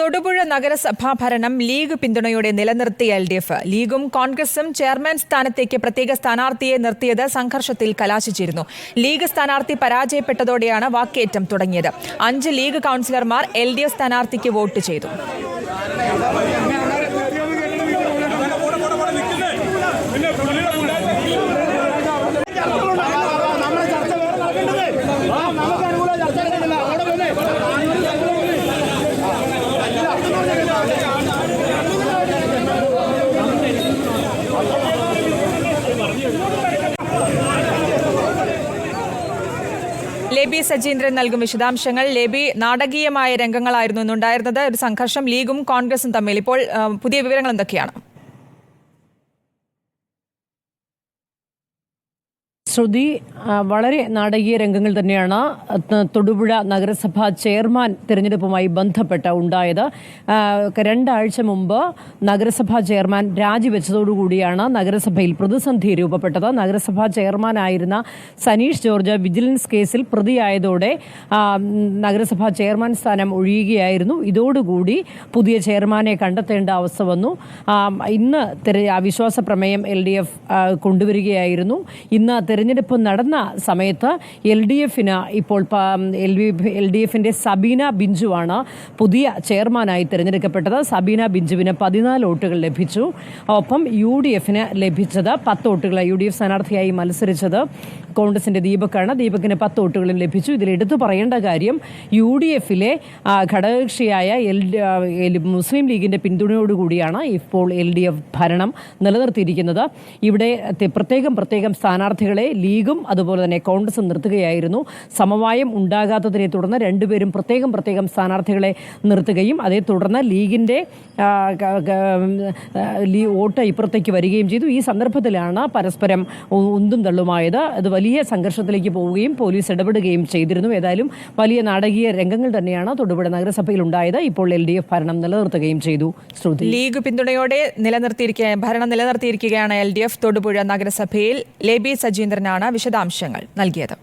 തൊടുപുഴ നഗരസഭാ ഭരണം ലീഗ് പിന്തുണയോടെ നിലനിർത്തിയ എൽ ഡി എഫ്. ലീഗും കോൺഗ്രസും ചെയർമാൻ സ്ഥാനത്തേക്ക് പ്രത്യേക സ്ഥാനാർത്ഥിയെ നിർത്തിയത് സംഘർഷത്തിൽ കലാശിച്ചിരുന്നു. ലീഗ് സ്ഥാനാർത്ഥി പരാജയപ്പെട്ടതോടെയാണ് വാക്കേറ്റം തുടങ്ങിയത്. അഞ്ച് ലീഗ് കൌൺസിലർമാർ എൽ സ്ഥാനാർത്ഥിക്ക് വോട്ട് ചെയ്തു. ലേബി സജീന്ദ്രൻ നൽകും വിശദാംശങ്ങൾ. ലേബി നാടകീയമായ രംഗങ്ങളായിരുന്നു ഇന്നുണ്ടായിരുന്നത്. ഒരു സംഘർഷം ലീഗും കോൺഗ്രസും തമ്മിൽ. ഇപ്പോൾ പുതിയ വിവരങ്ങൾ എന്തൊക്കെയാണ്? ശ്രുതി വളരെ നാടകീയ രംഗങ്ങൾ തന്നെയാണ് തൊടുപുഴ നഗരസഭാ ചെയർമാൻ തിരഞ്ഞെടുപ്പുമായി ബന്ധപ്പെട്ട് ഉണ്ടായത്. രണ്ടാഴ്ച മുമ്പ് നഗരസഭാ ചെയർമാൻ രാജിവെച്ചതോടുകൂടിയാണ് നഗരസഭയിൽ പ്രതിസന്ധി രൂപപ്പെട്ടത്. നഗരസഭാ ചെയർമാനായിരുന്ന സനീഷ് ജോർജ് വിജിലൻസ് കേസിൽ പ്രതിയായതോടെ നഗരസഭാ ചെയർമാൻ സ്ഥാനം ഒഴിയുകയായിരുന്നു. ഇതോടുകൂടി പുതിയ ചെയർമാനെ കണ്ടെത്തേണ്ട അവസ്ഥ വന്നു. ഇന്ന് അവിശ്വാസ പ്രമേയം എൽ ഡി എഫ് കൊണ്ടുവരികയായിരുന്നു. ഇന്ന് തെരഞ്ഞെടുപ്പ് നടന്ന സമയത്ത് എൽ ഡി എഫിന് ഇപ്പോൾ എൽ ഡി എഫിന്റെ സബീന ബിഞ്ചുവാണ് പുതിയ ചെയർമാനായി തിരഞ്ഞെടുക്കപ്പെട്ടത്. സബീന ബിഞ്ചുവിന് പതിനാല് വോട്ടുകൾ ലഭിച്ചു. ഒപ്പം യു ഡി എഫിന് ലഭിച്ചത് പത്ത് വോട്ടുകൾ യു ഡി എഫ് സ്ഥാനാർത്ഥിയായി മത്സരിച്ചത് കോൺഗ്രസിന്റെ ദീപക്കാണ്. ദീപക്കിന് പത്ത് വോട്ടുകളും ലഭിച്ചു. ഇതിൽ എടുത്തു പറയേണ്ട കാര്യം യു ഡി എഫിലെ ഘടകകക്ഷിയായ എൽ മുസ്ലിം ലീഗിന്റെ പിന്തുണയോടുകൂടിയാണ് ഇപ്പോൾ എൽ ഡി എഫ് ഭരണം നിലനിർത്തിയിരിക്കുന്നത്. ഇവിടെ പ്രത്യേകം പ്രത്യേകം സ്ഥാനാർത്ഥികളെ ലീഗും അതുപോലെ തന്നെ കോൺഗ്രസും നിർത്തുകയായിരുന്നു. സമവായം ഉണ്ടാകാത്തതിനെ തുടർന്ന് രണ്ടുപേരും പ്രത്യേകം പ്രത്യേകം സ്ഥാനാർത്ഥികളെ നിർത്തുകയും അതേ തുടർന്ന് ലീഗിന്റെ ആ, ക- ക- ആ, ലീ- വോട്ട് ഇപ്പുറത്തേക്ക് വരികയും ചെയ്തു. ഈ സന്ദർഭത്തിലാണ് പരസ്പരം ഉന്തും തള്ളുമായത്. അത് വലിയ സംഘർഷത്തിലേക്ക് പോവുകയും പോലീസ് ഇടപെടുകയും ചെയ്തിരുന്നു. ഏതായാലും വലിയ നാടകീയ രംഗങ്ങൾ തന്നെയാണ് തൊടുപുഴ നഗരസഭയിൽ ഉണ്ടായത് ഇപ്പോൾ എൽ ഡി എഫ് ഭരണം നിലനിർത്തുകയും ചെയ്തു. ശ്രുതി. ലീഗ് പിന്തുണയോടെ നിലനിർത്തിയിരിക്കുക ഭരണം നിലനിർത്തിയിരിക്കുകയാണ് എൽ ഡി എഫ് തൊടുപുഴ നഗരസഭയിൽ. ലേബി സജീന്ദ്രനാണ് വിശദാംശങ്ങൾ നൽകിയത്